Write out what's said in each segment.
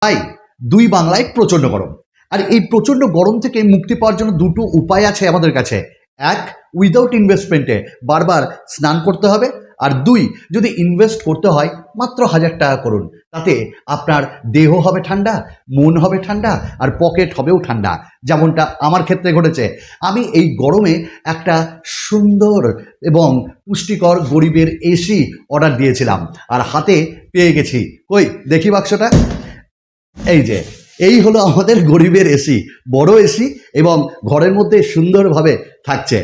তাই দুই বাংলায় প্রচণ্ড গরম। আর এই প্রচণ্ড গরম থেকে মুক্তি পাওয়ার জন্য দুটো উপায় আছে আমাদের কাছে। এক উইদাউট ইনভেস্টমেন্টে বারবার স্নান করতে হবে। আর দুই, যদি ইনভেস্ট করতে হয়, মাত্র হাজার টাকা করুন। তাতে আপনার দেহ হবে ঠান্ডা, মন হবে ঠান্ডা, আর পকেট হবেও ঠান্ডা। যেমনটা আমার ক্ষেত্রে ঘটেছে। আমি এই গরমে একটা সুন্দর এবং পুষ্টিকর গরিবের এসি অর্ডার দিয়েছিলাম। আর হাতে পেয়ে গেছি। কই, দেখি বাক্সটা। এই যে, এই হলো আমাদের গরিবের এসি বড় এসি এবং ঘরের মধ্যে সুন্দরভাবে থাকছে।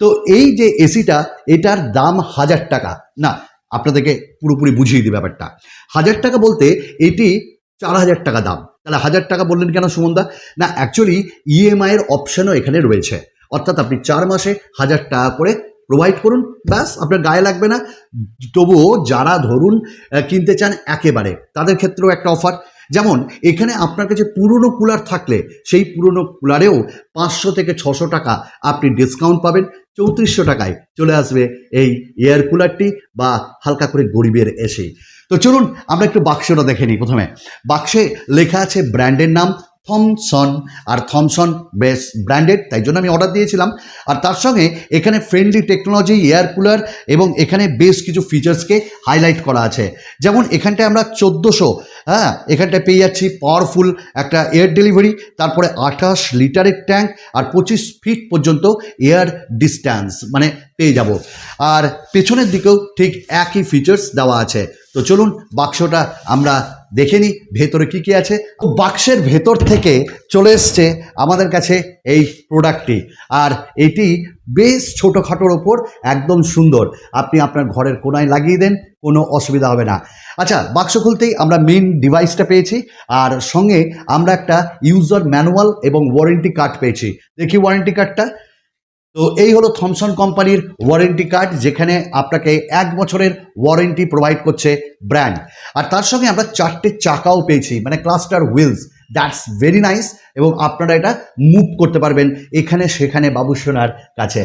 তো এই যে এসিটা এটার দাম হাজার টাকা। না, আপনাদেরকে পুরোপুরি বুঝিয়ে দিই ব্যাপারটা। হাজার টাকা বলতে এটি চার হাজার টাকা দাম। তাহলে হাজার টাকা বললেন কেন সুমনদা? না অ্যাকচুয়ালি ইএমআইয়ের অপশানও এখানে রয়েছে। অর্থাৎ আপনি চার মাসে হাজার টাকা করে প্রোভাইড করুন, ব্যাস, আপনার গায়ে লাগবে না। তবুও যারা ধরুন কিনতে চান একেবারে, তাদের ক্ষেত্রেও একটা অফার যেমন, এখানে আপনার কাছে পুরনো কুলার থাকলে সেই পুরনো কুলারেও পাঁচশো থেকে ছশো টাকা আপনি ডিসকাউন্ট পাবেন, চৌত্রিশশো টাকায় চলে আসবে এই এয়ার কুলারটি বা হালকা করে গরিবের এসে। তো চলুন আমরা একটু বাক্সটা দেখে নিই প্রথমে। বাক্সে লেখা আছে ব্র্যান্ডের নাম থমসন, আর থমসন বেশ ব্র্যান্ডেড, তাই জন্য আমি অর্ডার দিয়েছিলাম। আর তার সঙ্গে এখানে ফ্রেন্ডলি টেকনোলজি এয়ার কুলার এবং এখানে বেশ কিছু ফিচার্সকে হাইলাইট করা আছে। যেমন এখানটায় আমরা চোদ্দোশো হ্যাঁ এখানটায় পেয়ে যাচ্ছি পাওয়ারফুল একটা এয়ার ডেলিভারি তারপরে আঠাশ লিটারের ট্যাঙ্ক আর পঁচিশ ফিট পর্যন্ত এয়ার ডিস্ট্যান্স মানে পেয়ে যাব। আর পেছনের দিকেও ঠিক একই ফিচার্স দেওয়া আছে। তো চলুন, বাক্সটা আমরা দেখে নিই ভেতরে কী কী আছে? বাক্সের ভেতর থেকে চলে এসছে আমাদের কাছে এই প্রোডাক্টটি আর এটি বেশ ছোটোখাটোর ওপর একদম সুন্দর। আপনি আপনার ঘরের কোনায় লাগিয়ে দেন, কোনো অসুবিধা হবে না। আচ্ছা বাক্স খুলতেই আমরা মেন ডিভাইসটা পেয়েছি, আর সঙ্গে আমরা একটা ইউজার ম্যানুয়াল এবং ওয়ারেন্টি কার্ড পেয়েছি। দেখি ওয়ারেন্টি কার্ডটা তো এই হলো থমসন কোম্পানির ওয়ারেন্টি কার্ড যেখানে আপনাকে এক বছরের ওয়ারেন্টি প্রোভাইড করছে ব্র্যান্ড আর তার সঙ্গে আমরা চারটে চাকাও পেয়েছি মানে cluster wheels that's very nice এবং আপনারা এটা মুভ করতে পারবেন এখানে সেখানে বাবুসোনার কাছে।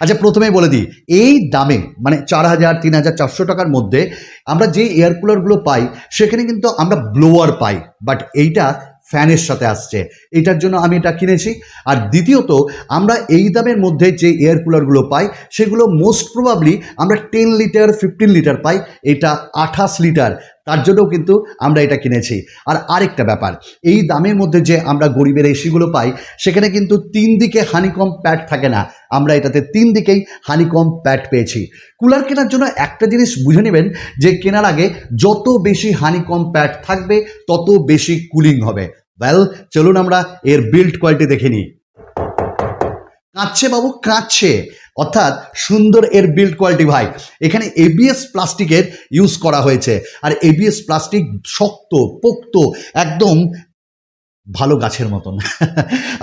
আচ্ছা প্রথমেই বলে দিই, এই দামে মানে চার হাজার, তিন হাজার, চারশো টাকার মধ্যে আমরা যে এয়ার কুলারগুলো পাই, সেখানে কিন্তু আমরা ব্লোয়ার পাই। বাট এইটা ফ্যানের সাথে আসছে। এটার জন্য আমি এটা কিনেছি। আর দ্বিতীয়ত, আমরা এই দামের মধ্যে যে এয়ার কুলারগুলো পাই, সেগুলো মোস্ট প্রবাবলি আমরা টেন লিটার ফিফটিন লিটার পাই। এটা আঠাশ লিটার তার জন্যও কিন্তু আমরা এটা কিনেছি। আর আরেকটা ব্যাপার, এই দামের মধ্যে যে আমরা গরিবের এসিগুলো পাই, সেখানে কিন্তু তিন দিকে হানিকম প্যাড থাকে না। আমরা এটাতে তিন দিকেই হানিকম প্যাড পেয়েছি। কুলার কেনার জন্য একটা জিনিস বুঝে নেবেন, যে কেনার আগে যত বেশি হানিকম প্যাড থাকবে, তত বেশি কুলিং হবে। ওয়েল চলুন আমরা এর বিল্ড কোয়ালিটি দেখে নিই। কাঁদছে বাবু, কাঁদছে। অর্থাৎ সুন্দর এর বিল্ড কোয়ালিটি ভাই। এখানে এবিএস প্লাস্টিকের ইউজ করা হয়েছে। আর এবিএস প্লাস্টিক শক্ত, পোক্ত, একদম ভালো গাছের মতন।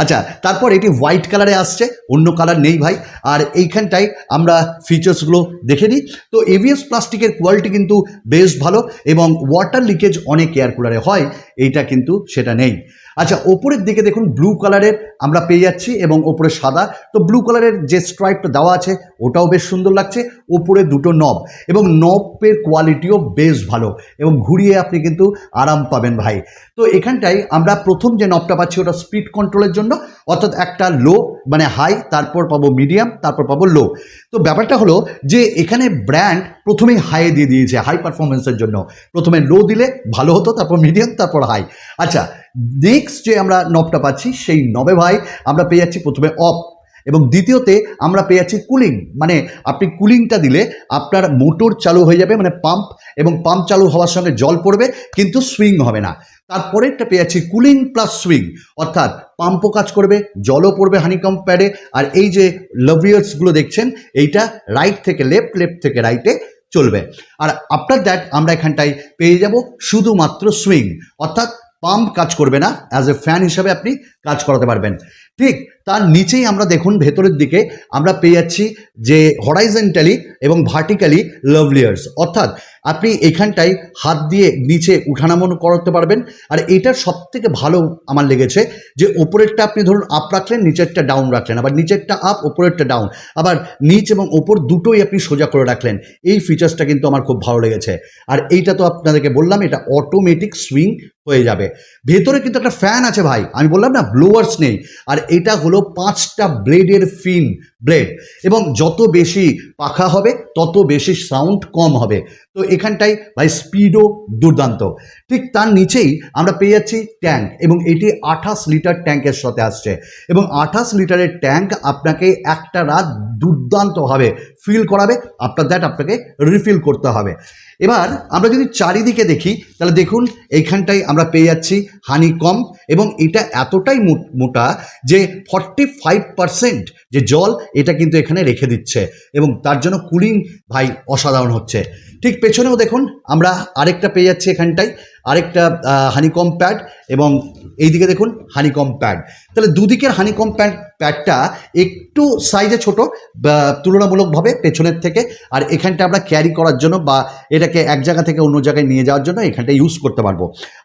আচ্ছা তারপর এটি হোয়াইট কালারে আসছে, অন্য কালার নেই ভাই। আর এইখানটায় আমরা ফিচার্সগুলো দেখে নিই। তো এভিএস প্লাস্টিকের কোয়ালিটি কিন্তু বেশ ভালো এবং ওয়াটার লিকেজ অনেক এয়ার কুলারে হয়, এইটা কিন্তু সেটা নেই। আচ্ছা ওপরের দিকে দেখুন ব্লু কালারের আমরা পেয়ে যাচ্ছি এবং ওপরে সাদা। তো ব্লু কালারের যে স্ট্রাইপটা দেওয়া আছে, ওটাও বেশ সুন্দর লাগছে। ওপরে দুটো নব এবং নবের কোয়ালিটিও বেশ ভালো এবং ঘুরিয়ে আপনি কিন্তু আরাম পাবেন ভাই। তো এখানটায় আমরা প্রথম যে নবটা পাচ্ছি, ওটা স্পিড কন্ট্রোলের জন্য। অর্থাৎ একটা লো মানে হাই তারপর পাবো মিডিয়াম তারপর পাবো লো তো ব্যাপারটা হলো যে এখানে ব্র্যান্ড প্রথমেই হাই দিয়ে দিয়েছে হাই পারফরমেন্সের জন্য। প্রথমে লো দিলে ভালো হতো, তারপর মিডিয়াম তারপর হাই আচ্ছা নেক্সট যে আমরা নবটা পাচ্ছি, সেই নবে ভাই আমরা পেয়ে যাচ্ছি প্রথমে অফ। এবং দ্বিতীয়তে আমরা পেয়ে যাচ্ছি কুলিং মানে আপনি কুলিংটা দিলে আপনার মোটর চালু হয়ে যাবে মানে পাম্প, এবং পাম্প চালু হওয়ার সঙ্গে জল পড়বে, কিন্তু সুইং হবে না। তারপরেরটা পেয়ে যাচ্ছি কুলিং প্লাস সুইং, অর্থাৎ পাম্পও কাজ করবে, জলও পড়বে হানিকম প্যাডে। আর এই যে লভিয়ার্সগুলো দেখছেন, এইটা রাইট থেকে লেফট লেফট থেকে রাইটে চলবে। আর আফটার দ্যাট আমরা এখানটায় পেয়ে যাব শুধুমাত্র সুইং, অর্থাৎ পাম্প কাজ করবে না অ্যাজ এ ফ্যান হিসাবে আপনি কাজ করাতে পারবেন। ঠিক তার নিচেই আমরা দেখুন, ভেতরের দিকে আমরা পেয়ে যাচ্ছি যে হরাইজেন্টালি এবং ভার্টিক্যালি লাভলিয়ার্স অর্থাৎ আপনি এখানটায় হাত দিয়ে নিচে উঠানামন করতে পারবেন। আর এটার সব থেকে ভালো আমার লেগেছে যে ওপরেরটা আপনি ধরুন আপ রাখলেন, নিচেরটা ডাউন রাখলেন, আবার নিচেরটা আপ ওপরেরটা ডাউন আবার নিচ এবং ওপর দুটোই আপনি সোজা করে রাখলেন। এই ফিচার্সটা কিন্তু আমার খুব ভালো লেগেছে। আর এইটা তো আপনাদেরকে বললাম, এটা অটোমেটিক সুইং হয়ে যাবে। ভেতরে কিন্তু একটা ফ্যান আছে ভাই, আমি বললাম না ব্লোয়ার্স নেই। আর এটা হলো পাঁচটা ব্লেডের ফিন ব্লেড। এবং যত বেশি পাখা হবে, তত বেশি সাউন্ড কম হবে। তো এখানটায় ভাই স্পিডও দুর্দান্ত। ঠিক তার নিচেই আমরা পেয়ে যাচ্ছি ট্যাঙ্ক এবং এটি আঠাশ লিটার ট্যাঙ্কের সাথে আসছে। এবং আঠাশ লিটারের ট্যাঙ্ক আপনাকে একটা রাত দুর্দান্তভাবে ফিল করাবে। আপনার দ্যাট আপনাকে রিফিল করতে হবে। এবার আমরা যদি চারিদিকে দেখি, তাহলে দেখুন এইখানটায় আমরা পেয়ে যাচ্ছি হানি কম এবং এটা এতটাই মোটা যে ফর্টি ফাইভ পারসেন্ট যে জল এটা কিন্তু এখানে রেখে দিচ্ছে এবং তার জন্য কুলিং ভাই অসাধারণ হচ্ছে। ঠিক পেছনেও দেখুন আমরা আরেকটা পেয়ে যাচ্ছি এখানটায়, আরেকটা হানিকম প্যাড এবং এইদিকে দেখুন হানিকম প্যাড তাহলে দুদিকের হানিকম প্যাড প্যাডটা একটু সাইজে ছোট তুলনামূলকভাবে পেছনের থেকে, আর এখানটা আমরা ক্যারি করার জন্য বা এটাকে এক জায়গা থেকে অন্য জায়গায় নিয়ে যাওয়ার জন্য এখানটা ইউজ করতে পারব।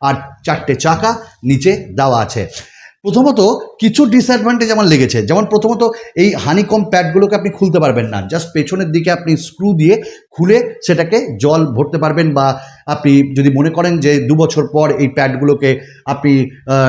আর চারটে চাকা নিচে দেওয়া আছে। প্রথমত কিছু ডিসঅ্যাডভান্টেজ আমার লেগেছে। যেমন প্রথমত এই হানিকম প্যাডগুলোকে আপনি খুলতে পারবেন না। জাস্ট পেছনের দিকে আপনি স্ক্রু দিয়ে খুলে সেটাকে জল ভরতে পারবেন বা আপনি যদি মনে করেন যে দু বছর পর এই প্যাডগুলোকে আপনি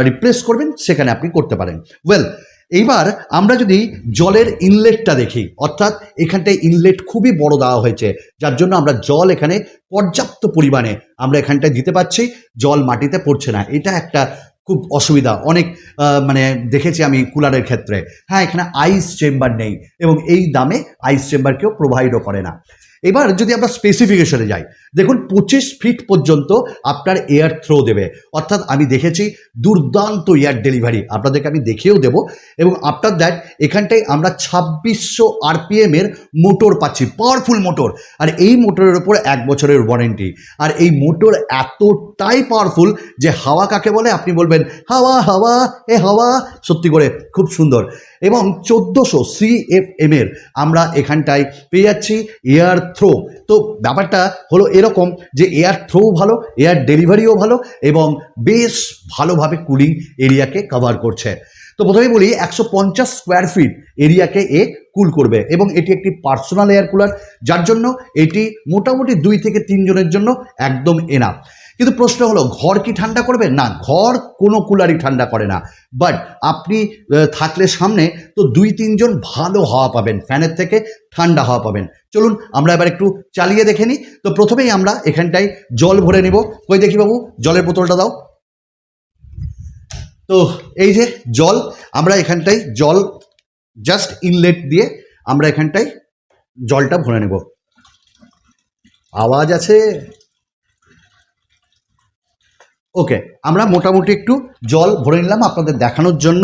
রিপ্লেস করবেন, সেখানে আপনি করতে পারেন। ওয়েল এইবার আমরা যদি জলের ইনলেটটা দেখি, অর্থাৎ এখানটায় ইনলেট খুবই বড় দেওয়া হয়েছে। যার জন্য আমরা জল এখানে পর্যাপ্ত পরিমাণে আমরা এখানটায় দিতে পারছি, জল মাটিতে পড়ছে না। এটা একটা খুব অসুবিধা। অনেক মানে দেখেছি আমি কুলারের ক্ষেত্রে। হ্যাঁ এখানে আইস চেম্বার নেই এবং এই দামে আইস চেম্বার কেউ প্রোভাইডও করে না। এবার যদি আমরা স্পেসিফিকেশনে যাই, দেখুন পঁচিশ ফিট পর্যন্ত আপনার এয়ার থ্রো দেবে। অর্থাৎ আমি দেখেছি দুর্দান্ত এয়ার ডেলিভারি আপনাদেরকে আমি দেখিয়েও দেবো। এবং আফটার দ্যাট এখানটায় আমরা ছাব্বিশশো আরপিএমের মোটর পাচ্ছি। পাওয়ারফুল মোটর আর এই মোটরের ওপর এক বছরের ওয়ারেন্টি আর এই মোটর এতটাই পাওয়ারফুল যে হাওয়া কাকে বলে? আপনি বলবেন, হাওয়া হাওয়া, এ হাওয়া। সত্যি করে, খুব সুন্দর। এবং চোদ্দোশো সিএফএম এর আমরা এখানটায় পেয়ে যাচ্ছি এয়ার থ্রো। তো ব্যাপারটা হলো এরকম যে এয়ার থ্রো ভালো, এয়ার ডেলিভারিও ভালো এবং বেশ ভালোভাবে কুলিং এরিয়াকে কভার করছে। তো প্রথমে বলি, একশো পঞ্চাশ স্কোয়ার ফিট এরিয়াকে এ কুল করবে এবং এটি একটি পার্সোনাল এয়ার কুলার যার জন্য এটি মোটামুটি দুই থেকে তিনজনের জন্য একদম এনাফ কিন্তু প্রশ্ন হলো, ঘর কি ঠান্ডা করবে? না, ঘর কোনো কুলারই ঠান্ডা করে না। বাট আপনি থাকলে সামনে তো দুই, তিনজন ভালো হাওয়া পাবেন, ফ্যানের থেকে ঠান্ডা হাওয়া পাবেন। চলুন, আমরা এবার একটু চালিয়ে দেখে নিই। তো প্রথমেই আমরা এখানটায় জল ভরে নেব। কই দেখি বাবু, জলের বোতলটা দাও। তো এই যে জল, আমরা এখানটায় জল জাস্ট ইনলেট দিয়ে আমরা এখানটায় জলটা ভরে নেব। আওয়াজ আছে? ওকে আমরা মোটামুটি একটু জল ভরে নিলাম আপনাদের দেখানোর জন্য।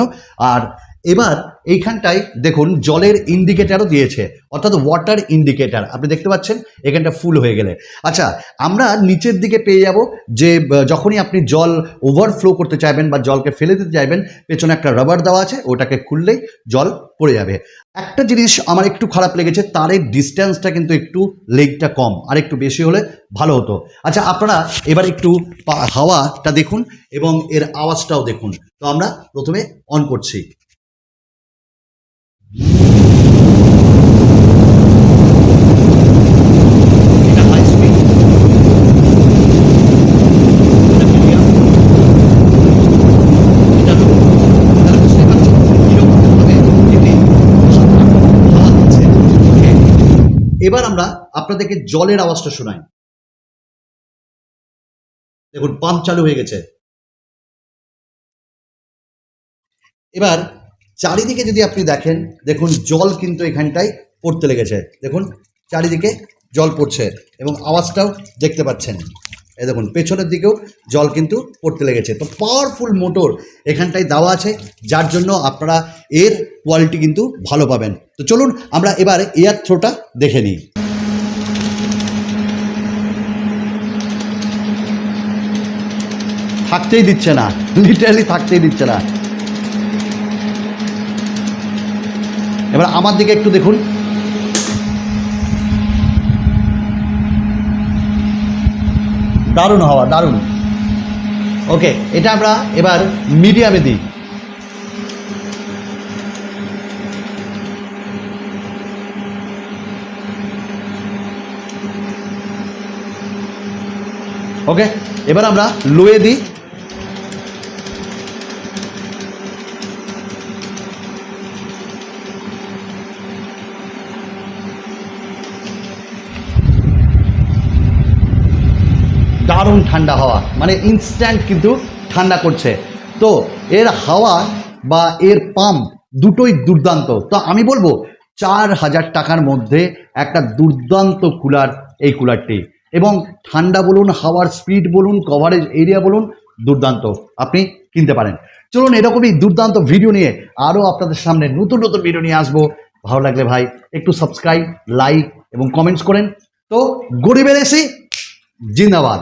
আর এবার এইখানটায় দেখুন জলের ইন্ডিকেটারও দিয়েছে, অর্থাৎ ওয়াটার ইন্ডিকেটার আপনি দেখতে পাচ্ছেন? এখানটা ফুল হয়ে গেলে। আচ্ছা আমরা নিচের দিকে পেয়ে যাব যে যখনই আপনি জল ওভারফ্লো করতে চাইবেন বা জলকে ফেলে দিতে চাইবেন, পেছনে একটা রাবার দেওয়া আছে, ওটাকে খুললেই জল পড়ে যাবে। একটা জিনিস আমার একটু খারাপ লেগেছে, তারের ডিস্টেন্সটা কিন্তু একটু লেগটা কম, আর একটু বেশি হলে ভালো হতো। আচ্ছা আপনারা এবার একটু হাওয়াটা দেখুন এবং এর আওয়াজটাও দেখুন। তো আমরা প্রথমে অন করছি এটা high speed। এটা medium। এটা low। তাহলে বুঝতেই পারছেন কিরকমভাবে এটি অসাধারণ হাওয়া দিচ্ছে। Okay? এবার আমরা আপনাদেরকে জলের আওয়াজটা শোনাই। দেখুন, পাম্প চালু হয়ে গেছে। এবার চারিদিকে যদি আপনি দেখেন, দেখুন, জল কিন্তু এখানটায় পড়তে লেগেছে। দেখুন, চারিদিকে জল পড়ছে এবং আওয়াজটাও দেখতে পাচ্ছেন। এই দেখুন, পেছনের দিকেও জল কিন্তু পড়তে লেগেছে। তো পাওয়ারফুল মোটর এখানটায় দেওয়া আছে, যার জন্য আপনারা এর কোয়ালিটি কিন্তু ভালো পাবেন। তো চলুন, আমরা এবার এয়ার থ্রোটা দেখে নিই। থাকতেই দিচ্ছে না। লিটারালি থাকতেই দিচ্ছে না। এবার আমার দিকে একটু দেখুন। দারুণ হওয়া, দারুণ। ওকে এটা আমরা এবার মিডিয়ামে দিই। ওকে এবার আমরা লোয়ে দিই। দারুণ ঠান্ডা হাওয়া। মানে ইনস্ট্যান্ট কিন্তু ঠান্ডা করছে। তো এর হাওয়া বা এর পাম্প দুটোই দুর্দান্ত। তো আমি বলব, চার হাজার টাকার মধ্যে একটা দুর্দান্ত কুলার এই কুলারটি। এবং ঠান্ডা বলুন, হাওয়ার স্পিড বলুন কভারেজ এরিয়া বলুন, দুর্দান্ত। আপনি কিনতে পারেন। চলুন এরকমই দুর্দান্ত ভিডিও নিয়ে আরও আপনাদের সামনে নতুন নতুন ভিডিও নিয়ে আসব। ভালো লাগলে ভাই, একটু সাবস্ক্রাইব লাইক এবং কমেন্টস করেন। তো গরিবের এসে, জিন্দাবাদ।